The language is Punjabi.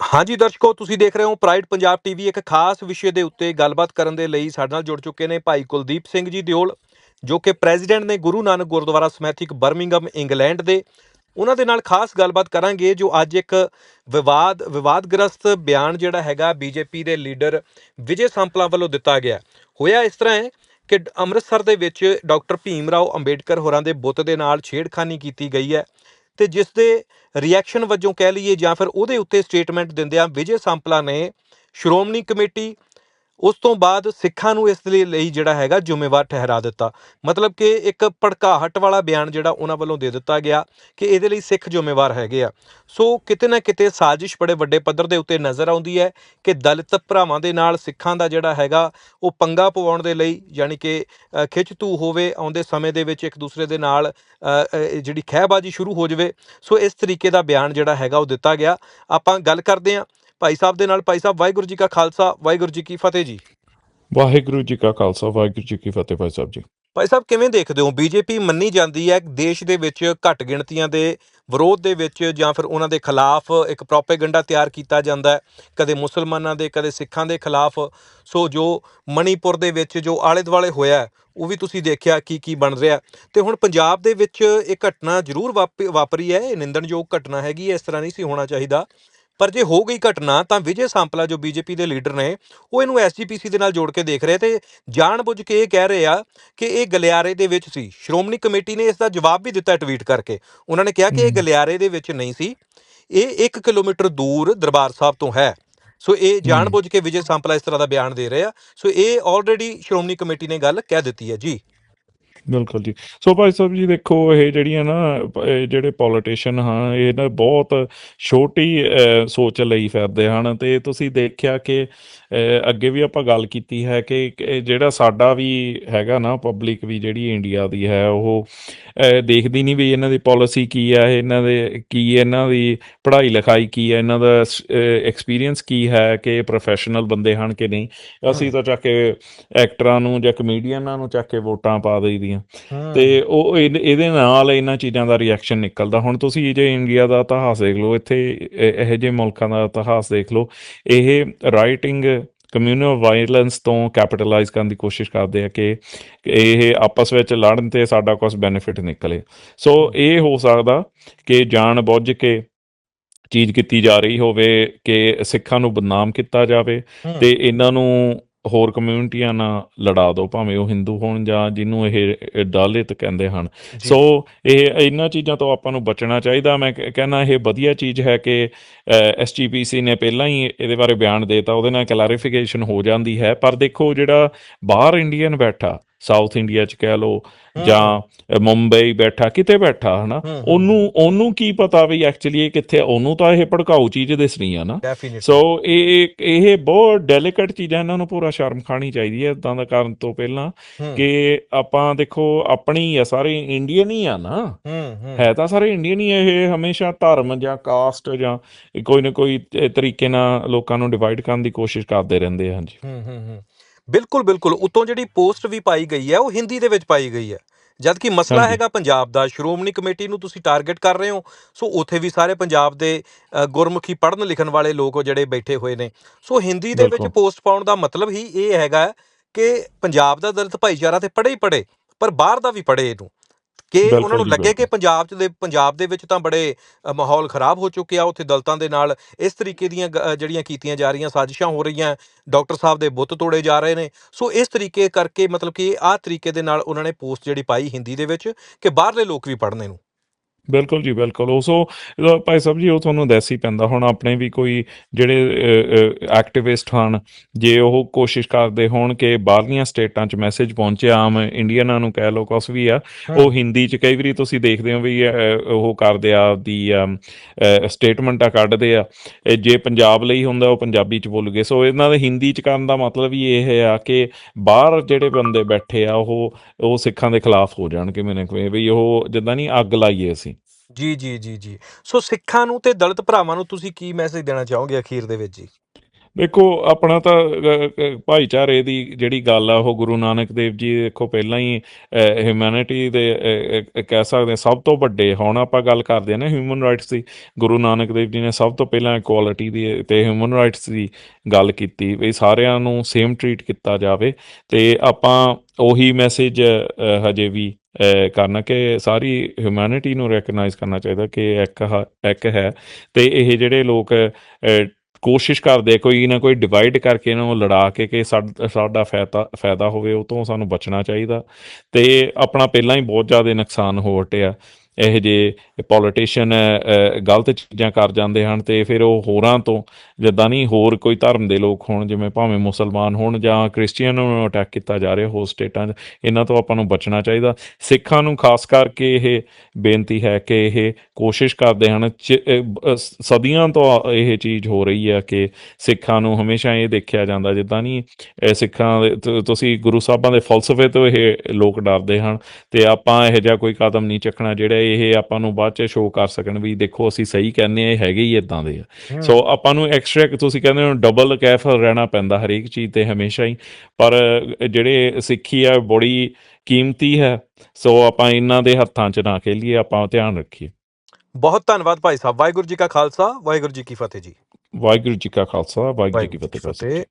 ਹਾਂਜੀ ਦਰਸ਼ਕੋ, ਤੁਸੀਂ ਦੇਖ ਰਹੇ ਹੋ ਪ੍ਰਾਈਡ ਪੰਜਾਬ ਟੀਵੀ ਇੱਕ ਖਾਸ ਵਿਸ਼ੇ ਦੇ ਉੱਤੇ ਗੱਲਬਾਤ ਕਰਨ ਦੇ ਲਈ ਸਾਡੇ ਨਾਲ ਜੁੜ ਚੁੱਕੇ ਨੇ ਭਾਈ ਕੁਲਦੀਪ ਸਿੰਘ ਜੀ ਦਿਓਲ, ਜੋ ਕਿ ਪ੍ਰੈਜ਼ੀਡੈਂਟ ਨੇ Guru Nanak Gurdwara Smethwick Birmingham, England ਦੇ। ਉਹਨਾਂ ਦੇ ਨਾਲ ਖਾਸ ਗੱਲਬਾਤ ਕਰਾਂਗੇ, ਜੋ ਅੱਜ ਇੱਕ ਵਿਵਾਦ, ਵਿਵਾਦਗ੍ਰਸਤ ਬਿਆਨ ਜਿਹੜਾ ਹੈਗਾ ਬੀਜੇਪੀ ਦੇ ਲੀਡਰ ਵਿਜੇ ਸੰਪਲਾ ਵੱਲੋਂ ਦਿੱਤਾ ਗਿਆ। ਹੋਇਆ ਇਸ ਤਰ੍ਹਾਂ ਹੈ ਕਿ ਅੰਮ੍ਰਿਤਸਰ ਦੇ ਵਿੱਚ ਡਾਕਟਰ ਭੀਮ ਰਾਓ ਅੰਬੇਡਕਰ ਹੋਰਾਂ ਦੇ ਬੁੱਤ ਦੇ ਨਾਲ ਛੇੜਖਾਨੀ ਕੀਤੀ ਗਈ ਹੈ। ਤੇ ਜਿਸ ਦੇ ਰਿਐਕਸ਼ਨ ਵਜੋਂ ਕਹਿ ਲਈਏ ਜਾਂ ਫਿਰ ਉਹਦੇ ਉੱਤੇ ਸਟੇਟਮੈਂਟ ਦਿੰਦਿਆਂ ਵਿਜੇ ਸਾਂਪਲਾ ਨੇ ਸ਼੍ਰੋਮਣੀ ਕਮੇਟੀ ਉਸ ਤੋਂ ਬਾਅਦ ਸਿੱਖਾਂ ਨੂੰ ਇਸ ਦੇ ਲਈ ਜਿਹੜਾ ਹੈਗਾ ਜ਼ਿੰਮੇਵਾਰ ਠਹਿਰਾ ਦਿੱਤਾ। ਮਤਲਬ ਕਿ ਇੱਕ ਭੜਕਾਹਟ ਵਾਲਾ ਬਿਆਨ ਜਿਹੜਾ ਉਹਨਾਂ ਵੱਲੋਂ ਦੇ ਦਿੱਤਾ ਗਿਆ ਕਿ ਇਹਦੇ ਲਈ ਸਿੱਖ ਜ਼ਿੰਮੇਵਾਰ ਹੈਗੇ ਆ। ਸੋ ਕਿਤੇ ਨਾ ਕਿਤੇ ਸਾਜ਼ਿਸ਼ ਬੜੇ ਵੱਡੇ ਪੱਧਰ ਦੇ ਉੱਤੇ ਨਜ਼ਰ ਆਉਂਦੀ ਹੈ ਕਿ ਦਲਿਤ ਭਰਾਵਾਂ ਦੇ ਨਾਲ ਸਿੱਖਾਂ ਦਾ ਜਿਹੜਾ ਹੈਗਾ ਉਹ ਪੰਗਾ ਪਵਾਉਣ ਦੇ ਲਈ ਯਾਨੀ ਕਿ ਅ, ਖਿੱਚ-ਤੂ ਹੋਵੇ ਆਉਂਦੇ ਸਮੇਂ ਦੇ ਵਿੱਚ ਇੱਕ ਦੂਸਰੇ ਦੇ ਨਾਲ ਜਿਹੜੀ ਖਹਿਬਾਜ਼ੀ ਸ਼ੁਰੂ ਹੋ ਜਾਵੇ। ਸੋ ਇਸ ਤਰੀਕੇ ਦਾ ਬਿਆਨ ਜਿਹੜਾ ਹੈਗਾ ਉਹ ਦਿੱਤਾ ਗਿਆ। ਆਪਾਂ ਗੱਲ ਕਰਦੇ ਹਾਂ ਭਾਈ ਸਾਹਿਬ ਦੇ ਨਾਲ ਭਾਈ ਸਾਹਿਬ ਵਾਹਿਗੁਰੂ ਜੀ ਕਾ ਖਾਲਸਾ ਵਾਹਿਗੁਰੂ ਜੀ ਕੀ ਫਤਿਹ ਜੀ। ਵਾਹਿਗੁਰੂ ਜੀ ਕਾ ਖਾਲਸਾ ਵਾਹਿਗੁਰੂ ਜੀ ਕੀ ਫਤਿਹ ਭਾਈ ਸਾਹਿਬ ਜੀ। ਭਾਈ ਸਾਹਿਬ ਕਿਵੇਂ ਦੇਖਦੇ ਹੋ? ਬੀਜੇਪੀ ਮੰਨੀ ਜਾਂਦੀ ਹੈ ਦੇਸ਼ ਦੇ ਵਿੱਚ ਘੱਟ ਗਿਣਤੀਆਂ ਦੇ ਵਿਰੋਧ ਦੇ ਵਿੱਚ ਜਾਂ ਫਿਰ ਉਹਨਾਂ ਦੇ ਖਿਲਾਫ ਇੱਕ ਪ੍ਰੋਪੇਗੈਂਡਾ ਤਿਆਰ ਕੀਤਾ ਜਾਂਦਾ ਹੈ? ਕਦੇ ਮੁਸਲਮਾਨਾਂ ਦੇ ਕਦੇ ਸਿੱਖਾਂ ਦੇ ਖਿਲਾਫ। ਸੋ ਜੋ ਮਣੀਪੁਰ ਦੇ ਵਿੱਚ ਜੋ ਆਲੇ ਦੁਆਲੇ ਹੋਇਆ ਉਹ ਵੀ ਤੁਸੀਂ ਦੇਖਿਆ ਕੀ ਕੀ ਬਣ ਰਿਹਾ ਤੇ ਹੁਣ ਪੰਜਾਬ ਦੇ ਵਿੱਚ ਇਹ ਘਟਨਾ ਜ਼ਰੂਰ ਵਾਪ- ਵਾਪਰੀ ਹੈ ਇਹ ਨਿੰਦਣਯੋਗ ਘਟਨਾ ਹੈਗੀ ਇਸ ਤਰ੍ਹਾਂ ਨਹੀਂ ਸੀ ਹੋਣਾ ਚਾਹੀਦਾ। ਪਰ ਜੇ ਹੋ ਗਈ ਘਟਨਾ ਤਾਂ ਵਿਜੇ ਸੰਪਲਾ ਜੋ ਬੀਜੇਪੀ ਦੇ ਲੀਡਰ ਨੇ ਉਹ ਇਹਨੂੰ ਐਸਜੀਪੀਸੀ ਦੇ ਨਾਲ ਜੋੜ ਕੇ ਦੇਖ ਰਹੇ ਤੇ ਜਾਣਬੁੱਝ ਕੇ ਇਹ ਕਹਿ ਰਹੇ ਆ ਕਿ ਇਹ ਗਲਿਆਰੇ ਦੇ ਵਿੱਚ ਸੀ। ਸ਼੍ਰੋਮਣੀ ਕਮੇਟੀ ਨੇ ਇਸ ਦਾ ਜਵਾਬ ਵੀ ਦਿੱਤਾ ਟਵੀਟ ਕਰਕੇ। ਉਹਨਾਂ ਨੇ ਕਿਹਾ ਕਿ ਇਹ। ਗਲਿਆਰੇ ਦੇ ਵਿੱਚ ਨਹੀਂ ਸੀ। ਇਹ 1 ਕਿਲੋਮੀਟਰ ਦੂਰ ਦਰਬਾਰ ਸਾਹਿਬ ਤੋਂ ਹੈ। ਸੋ ਇਹ ਜਾਣਬੁੱਝ ਕੇ ਵਿਜੇ ਸੰਪਲਾ ਇਸ ਤਰ੍ਹਾਂ ਦਾ ਬਿਆਨ ਦੇ ਰਹੇ ਆ। ਸੋ ਇਹ ਆਲਰੇਡੀ ਸ਼੍ਰੋਮਣੀ ਕਮੇਟੀ ਨੇ ਗੱਲ ਕਹਿ ਦਿੱਤੀ ਹੈ। ਜੀ। ਬਿਲਕੁਲ ਜੀ। ਸੋ ਭਾਈ ਸਾਹਿਬ ਜੀ ਦੇਖੋ ਇਹ ਜਿਹੜੀਆਂ ਨਾ ਇਹ ਜਿਹੜੇ ਪੋਲੀਟੀਸ਼ੀਅਨ ਹਾਂ ਇਹ ਨਾ ਬਹੁਤ ਛੋਟੀ ਸੋਚ ਲਈ ਫਿਰਦੇ ਹਨ ਤੇ ਤੁਸੀਂ ਦੇਖਿਆ ਕਿ ਅੱਗੇ ਵੀ ਆਪਾਂ ਗੱਲ ਕੀਤੀ ਹੈ ਕਿ ਜਿਹੜਾ ਸਾਡਾ ਵੀ ਹੈਗਾ ਨਾ ਪਬਲਿਕ ਵੀ ਜਿਹੜੀ ਇੰਡੀਆ ਦੀ ਹੈ ਉਹ ਦੇਖਦੀ ਨਹੀਂ ਵੀ ਇਹਨਾਂ ਦੀ ਪਾਲਿਸੀ ਕੀ ਹੈ ਇਹਨਾਂ ਦੇ ਕੀ ਇਹਨਾਂ ਦੀ ਪੜ੍ਹਾਈ ਲਿਖਾਈ ਕੀ ਹੈ ਇਹਨਾਂ ਦਾ ਐਕਸਪੀਰੀਅੰਸ ਕੀ ਹੈ ਕਿ ਪ੍ਰੋਫੈਸ਼ਨਲ ਬੰਦੇ ਹਨ ਕਿ ਨਹੀਂ। ਅਸੀਂ ਤਾਂ ਚੱਕ ਕੇ ਐਕਟਰਾਂ ਨੂੰ ਜਾਂ ਕਮੇਡੀਅਨਾਂ ਨੂੰ ਚੱਕ ਕੇ ਵੋਟਾਂ ਪਾ ਦੇਈਦੀਆਂ ਤੇ ਉਹ ਇਹਦੇ ਨਾਲ ਇਹਨਾਂ ਚੀਜ਼ਾਂ ਦਾ ਰਿਐਕਸ਼ਨ ਨਿਕਲਦਾ। ਹੁਣ ਤੁਸੀਂ ਜੇ ਇੰਡੀਆ ਦਾ ਇਤਿਹਾਸ ਦੇਖ ਲਓ ਇੱਥੇ ਇਹ- ਜਿਹੇ ਮੁਲਕਾਂ ਦਾ ਇਤਿਹਾਸ ਦੇਖ ਲਓ ਇਹ ਰਾਈਟਿੰਗ ਕਮਿਊਨਲ ਵਾਇਲੈਂਸ ਤੋਂ ਕੈਪੀਟਲਾਈਜ਼ ਕਰਨ ਦੀ ਕੋਸ਼ਿਸ਼ ਕਰਦੇ ਆ ਕਿ ਇਹ ਆਪਸ ਵਿੱਚ ਲੜਨ ਤੇ ਸਾਡਾ ਕੁਝ ਬੈਨੀਫਿਟ ਨਿਕਲੇ। ਸੋ ਇਹ ਹੋ ਸਕਦਾ ਕਿ ਜਾਣ ਬੁੱਝ ਕੇ ਚੀਜ਼ ਕੀਤੀ ਜਾ ਰਹੀ ਹੋਵੇ ਕਿ ਸਿੱਖਾਂ ਨੂੰ ਬਦਨਾਮ ਕੀਤਾ ਜਾਵੇ। ਤੇ ਇਹਨਾਂ ਨੂੰ ਹੋਰ ਕਮਿਊਨਿਟੀਆਂ ਨਾਲ ਲੜਾ ਦਿਓ ਭਾਵੇਂ ਉਹ ਹਿੰਦੂ ਹੋਣ ਜਾਂ ਜਿਹਨੂੰ ਇਹ ਦਲਿਤ ਕਹਿੰਦੇ ਹਨ। ਸੋ ਇਹ ਇਹਨਾਂ ਚੀਜ਼ਾਂ ਤੋਂ ਆਪਾਂ ਨੂੰ ਬਚਣਾ ਚਾਹੀਦਾ। ਮੈਂ ਕਹਿੰਦਾ ਇਹ ਵਧੀਆ ਚੀਜ਼ ਹੈ ਕਿ ਐਸਜੀਪੀਸੀ ਨੇ ਪਹਿਲਾਂ ਹੀ ਇਹਦੇ ਬਾਰੇ ਬਿਆਨ ਦੇਤਾ ਉਹਦੇ ਨਾਲ ਕਲੈਰੀਫਿਕੇਸ਼ਨ ਹੋ ਜਾਂਦੀ ਹੈ। ਪਰ ਦੇਖੋ ਜਿਹੜਾ ਬਾਹਰ ਇੰਡੀਅਨ ਬੈਠਾ ਸਾਊਥ ਇੰਡੀਆ ਚ ਕਹਿ ਲਓ ਜਾਂ ਮੁੰਬਈ ਬੈਠਾ ਕਿਤੇ ਬੈਠਾ ਹਨਾ? ਉਹਨੂੰ ਉਹਨੂੰ ਕੀ ਪਤਾ ਵੀ ਐਕਚੁਅਲੀ ਇਹ ਕਿੱਥੇ ਉਹਨੂੰ ਤਾਂ ਇਹ ਭੜਕਾਊ ਚੀਜ਼ ਦਿਸਣੀ ਆ ਨਾ। ਸੋ ਇਹ ਇਹ ਬਹੁਤ ਡੈਲੀਕੇਟ ਚੀਜ਼ਾਂ ਇਹਨਾਂ ਨੂੰ ਪੂਰਾ ਸ਼ਰਮ ਖਾਣੀ ਚਾਹੀਦੀ ਹੈ ਇਦਾਂ ਦਾ ਕਰਨ ਤੋਂ ਪਹਿਲਾਂ ਕਿ ਆਪਾਂ ਦੇਖੋ ਆਪਣੀ ਆ ਸਾਰੇ ਇੰਡੀਅਨ ਹੀ ਆ ਨਾ। ਹੂੰ ਤਾਂ ਸਾਰੇ ਇੰਡੀਅਨ ਹੀ ਇਹ ਹਮੇਸ਼ਾ ਧਰਮ ਜਾਂ ਕਾਸਟ ਜਾਂ ਕੋਈ ਨਾ ਕੋਈ ਤਰੀਕੇ ਨਾਲ ਲੋਕਾਂ ਨੂੰ ਡਿਵਾਈਡ ਕਰਨ ਦੀ ਕੋਸ਼ਿਸ਼ ਕਰਦੇ ਰਹਿੰਦੇ ਆ ਹਾਂਜੀ। ਹੂੰ ਹੂੰ ਹੂੰ। ਬਿਲਕੁਲ ਬਿਲਕੁਲ ਉਤੋਂ ਜਿਹੜੀ ਪੋਸਟ ਵੀ ਪਾਈ ਗਈ ਹੈ ਉਹ ਹਿੰਦੀ ਦੇ ਵਿੱਚ ਪਾਈ ਗਈ ਹੈ ਜਦ ਕਿ ਮਸਲਾ। ਹੈਗਾ ਪੰਜਾਬ ਦਾ ਸ਼੍ਰੋਮਣੀ ਕਮੇਟੀ ਨੂੰ ਤੁਸੀਂ ਟਾਰਗੇਟ ਕਰ ਰਹੇ ਹੋ ਸੋ ਉੱਥੇ ਵੀ ਸਾਰੇ ਪੰਜਾਬ ਦੇ ਗੁਰਮੁਖੀ ਪੜ੍ਹਨ ਲਿਖਣ ਵਾਲੇ ਲੋਕ ਜਿਹੜੇ ਬੈਠੇ ਹੋਏ ਨੇ ਸੋ ਹਿੰਦੀ ਦੇ ਵਿੱਚ। ਪੋਸਟ ਪਾਉਣ ਦਾ ਮਤਲਬ ਹੀ ਇਹ ਹੈਗਾ ਕਿ ਪੰਜਾਬ ਦਾ ਦਲਿਤ ਭਾਈਚਾਰਾ ਤੇ ਪੜ੍ਹੇ ਹੀ ਪੜ੍ਹੇ ਪਰ ਬਾਹਰ ਦਾ ਵੀ ਪੜ੍ਹੇ ਇਹਨੂੰ ਕਿ ਉਹਨਾਂ ਨੂੰ ਲੱਗੇ ਕਿ। ਪੰਜਾਬ ਚ ਦੇ ਪੰਜਾਬ ਦੇ ਵਿੱਚ ਤਾਂ ਬੜੇ ਮਾਹੌਲ ਖਰਾਬ ਹੋ ਚੁੱਕਿਆ ਉੱਥੇ ਦਲਤਾਂ ਦੇ ਨਾਲ ਇਸ ਤਰੀਕੇ ਦੀਆਂ ਜਿਹੜੀਆਂ ਕੀਤੀਆਂ ਜਾ ਰਹੀਆਂ ਸਾਜ਼ਿਸ਼ਾਂ ਹੋ ਰਹੀਆਂ ਡਾਕਟਰ ਸਾਹਿਬ ਦੇ ਬੁੱਤ ਤੋੜੇ ਜਾ ਰਹੇ ਨੇ ਸੋ ਇਸ ਤਰੀਕੇ ਕਰਕੇ ਮਤਲਬ ਕਿ ਆਹ ਤਰੀਕੇ ਦੇ ਨਾਲ ਉਹਨਾਂ ਨੇ ਪੋਸਟ ਜਿਹੜੀ ਪਾਈ ਹਿੰਦੀ ਦੇ ਵਿੱਚ ਕਿ ਬਾਹਰਲੇ ਲੋਕ ਵੀ ਪੜ੍ਹਨ ਇਹਨੂੰ ਬਿਲਕੁਲ ਜੀ ਬਿਲਕੁਲ। ਉਹ ਸੋ ਭਾਈ ਸਾਹਿਬ ਜੀ ਉਹ ਤੁਹਾਨੂੰ ਦੱਸ ਹੀ ਪੈਂਦਾ ਹੁਣ ਆਪਣੇ ਵੀ ਕੋਈ ਜਿਹੜੇ ਐਕਟਿਵਿਸਟ ਹਨ ਜੇ ਉਹ ਕੋਸ਼ਿਸ਼ ਕਰਦੇ ਹੋਣ ਕਿ ਬਾਹਰਲੀਆਂ ਸਟੇਟਾਂ 'ਚ ਮੈਸੇਜ ਪਹੁੰਚੇ ਆਮ ਇੰਡੀਅਨਾਂ ਨੂੰ ਕਹਿ ਲਓ ਕੁਛ ਵੀ ਆ ਉਹ ਹਿੰਦੀ 'ਚ ਕਈ ਵਾਰੀ ਤੁਸੀਂ ਦੇਖਦੇ ਹੋ ਵੀ ਉਹ ਕਰਦੇ ਆ ਦੀ ਸਟੇਟਮੈਂਟਾਂ ਕੱਢਦੇ ਆ। ਜੇ ਪੰਜਾਬ ਲਈ ਹੁੰਦਾ ਉਹ ਪੰਜਾਬੀ 'ਚ ਬੋਲੂਗੇ ਸੋ ਇਹਨਾਂ ਦੇ ਹਿੰਦੀ 'ਚ ਕਰਨ ਦਾ ਮਤਲਬ ਹੀ ਇਹ ਆ ਕਿ ਬਾਹਰ ਜਿਹੜੇ ਬੰਦੇ ਬੈਠੇ ਆ ਉਹ ਉਹ ਸਿੱਖਾਂ ਦੇ ਖਿਲਾਫ ਹੋ ਜਾਣਗੇ ਮੈਨੂੰ ਕੋਈ ਵੀ ਉਹ ਜਿੱਦਾਂ ਨਹੀਂ ਅੱਗ ਲਾਈਏ ਅਸੀਂ। ਜੀ ਜੀ ਜੀ ਜੀ। ਸੋ ਸਿੱਖਾਂ ਨੂੰ ਤੇ ਦਲਿਤ ਭਰਾਵਾਂ ਨੂੰ ਤੁਸੀਂ ਕੀ ਮੈਸੇਜ ਦੇਣਾ ਚਾਹੋਗੇ ਅਖੀਰ ਦੇ ਵਿੱਚ ਜੀ? ਦੇਖੋ ਆਪਣਾ ਤਾਂ ਅ, ਅ, ਭਾਈਚਾਰੇ ਦੀ ਜਿਹੜੀ ਗੱਲ ਆ ਉਹ ਗੁਰੂ ਨਾਨਕ ਦੇਵ ਜੀ ਦੇਖੋ ਪਹਿਲਾਂ ਹੀ ਹਿਊਮੈਨਿਟੀ ਦੇ ਅ, ਅ, ਕਹਿ ਸਕਦੇ ਹਾਂ ਸਭ ਤੋਂ ਵੱਡੇ ਹੁਣ ਆਪਾਂ ਗੱਲ ਕਰਦੇ ਹਾਂ ਨਾ ਹਿਊਮਨ ਰਾਈਟਸ ਦੀ ਗੁਰੂ ਨਾਨਕ ਦੇਵ ਜੀ ਨੇ ਸਭ ਤੋਂ ਪਹਿਲਾਂ ਇਕੁਆਲਿਟੀ ਦੀ ਤੇ ਹਿਊਮਨ ਰਾਈਟਸ ਦੀ ਗੱਲ ਕੀਤੀ ਵੀ ਸਾਰਿਆਂ ਨੂੰ ਸੇਮ ਟਰੀਟ ਕੀਤਾ ਜਾਵੇ ਤੇ ਆਪਾਂ ਉਹੀ ਮੈਸੇਜ ਹਜੇ ਵੀ ਕਰਨਾ ਕਿ ਸਾਰੀ ਹਿਊਮੈਨਿਟੀ ਨੂੰ ਰੈਕਗਨਾਈਜ਼ ਕਰਨਾ ਚਾਹੀਦਾ ਕਿ ਇੱਕ ਹ- ਇੱਕ ਹੈ। ਤੇ ਇਹ ਜਿਹੜੇ ਲੋਕ ਕੋਸ਼ਿਸ਼ ਕਰਦੇ ਕੋਈ ਨਾ ਕੋਈ ਡਿਵਾਈਡ ਕਰਕੇ ਇਹਨਾਂ ਨੂੰ ਲੜਾ ਕੇ ਕਿ ਸਾਡ- ਸਾਡਾ ਫਾਇਦਾ ਫਾਇਦਾ ਹੋਵੇ, ਉਹ ਤੋਂ ਸਾਨੂੰ ਬਚਣਾ ਚਾਹੀਦਾ। ਤੇ ਆਪਣਾ ਪਹਿਲਾਂ ਹੀ ਬਹੁਤ ਜ਼ਿਆਦਾ ਨੁਕਸਾਨ ਹੋ ਹਟਿਆ ਇਹ ਜੇ ਪੋਲੀਟੀਸ਼ੀਅਨ ਗਲਤ ਚੀਜ਼ਾਂ ਕਰ ਜਾਂਦੇ ਹਨ ਤੇ ਫਿਰ ਉਹ ਹੋਰਾਂ ਤੋਂ ਜਿੱਦਾਂ ਨਹੀਂ ਹੋਰ ਕੋਈ ਧਰਮ ਦੇ ਲੋਕ ਹੋਣ, ਜਿਵੇਂ ਭਾਵੇਂ ਮੁਸਲਮਾਨ ਹੋਣ ਜਾਂ ਕ੍ਰਿਸਚੀਅਨ ਨੂੰ ਅਟੈਕ ਕੀਤਾ ਜਾ ਰਿਹਾ ਹੋਰ ਸਟੇਟਾਂ 'ਚ, ਇਹਨਾਂ ਤੋਂ ਆਪਾਂ ਨੂੰ ਬਚਣਾ ਚਾਹੀਦਾ। ਸਿੱਖਾਂ ਨੂੰ ਖਾਸ ਕਰਕੇ ਇਹ ਬੇਨਤੀ ਹੈ ਕਿ ਇਹ ਕੋਸ਼ਿਸ਼ ਕਰਦੇ ਹਨ, ਚ- ਸਦੀਆਂ ਤੋਂ ਇਹ ਚੀਜ਼ ਹੋ ਰਹੀ ਹੈ ਕਿ ਸਿੱਖਾਂ ਨੂੰ ਹਮੇਸ਼ਾ ਇਹ ਦੇਖਿਆ ਜਾਂਦਾ ਜਿੱਦਾਂ ਨਹੀਂ ਸਿੱਖਾਂ ਦੇ ਤੁਸੀਂ ਗੁਰੂ ਸਾਹਿਬਾਂ ਦੇ ਫਲਸਫੇ ਤੋਂ ਇਹ ਲੋਕ ਡਰਦੇ ਹਨ ਤੇ ਆਪਾਂ ਇਹੋ ਜਿਹਾ ਕੋਈ ਕਦਮ ਨਹੀਂ ਚੱਕਣਾ ਜਿਹੜਾ ਇਹ ਆਪਾਂ ਨੂੰ ਬਾਅਦ ਚ ਸ਼ੋਅ ਕਰ ਸਕਣ ਵੀ ਦੇਖੋ ਅਸੀਂ ਸਹੀ ਕਹਿੰਦੇ ਆ ਇਹ ਹੈਗੇ ਹੀ ਇਦਾਂ ਦੇ ਆ। ਸੋ ਆਪਾਂ ਨੂੰ ਐਕਸਟਰਾ ਤੁਸੀਂ ਕਹਿੰਦੇ ਹੋ ਡਬਲ ਕੈਫਲ ਰਹਿਣਾ ਪੈਂਦਾ ਹਰੇਕ ਚੀਜ਼ ਤੇ ਹਮੇਸ਼ਾ ਹੀ। ਪਰ ਜਿਹੜੇ ਸਿੱਖੀ ਆ ਬੜੀ ਕੀਮਤੀ ਹੈ। ਸੋ ਆਪਾਂ ਇਹਨਾਂ ਦੇ ਹੱਥਾਂ 'ਚ ਨਾ ਖੇਲੀਏ ਆਪਾਂ ਧਿਆਨ ਰੱਖੀਏ। ਬਹੁਤ ਧੰਨਵਾਦ ਭਾਈ ਸਾਹਿਬ। ਵਾਹਿਗੁਰੂ ਜੀ ਕਾ ਖਾਲਸਾ ਵਾਹਿਗੁਰੂ ਜੀ ਕੀ ਫਤਿਹ ਜੀ। ਵਾਹਿਗੁਰੂ ਜੀ ਕਾ ਖਾਲਸਾ ਵਾਹਿਗੁਰੂ ਜੀ ਕੀ ਫਤਿਹ।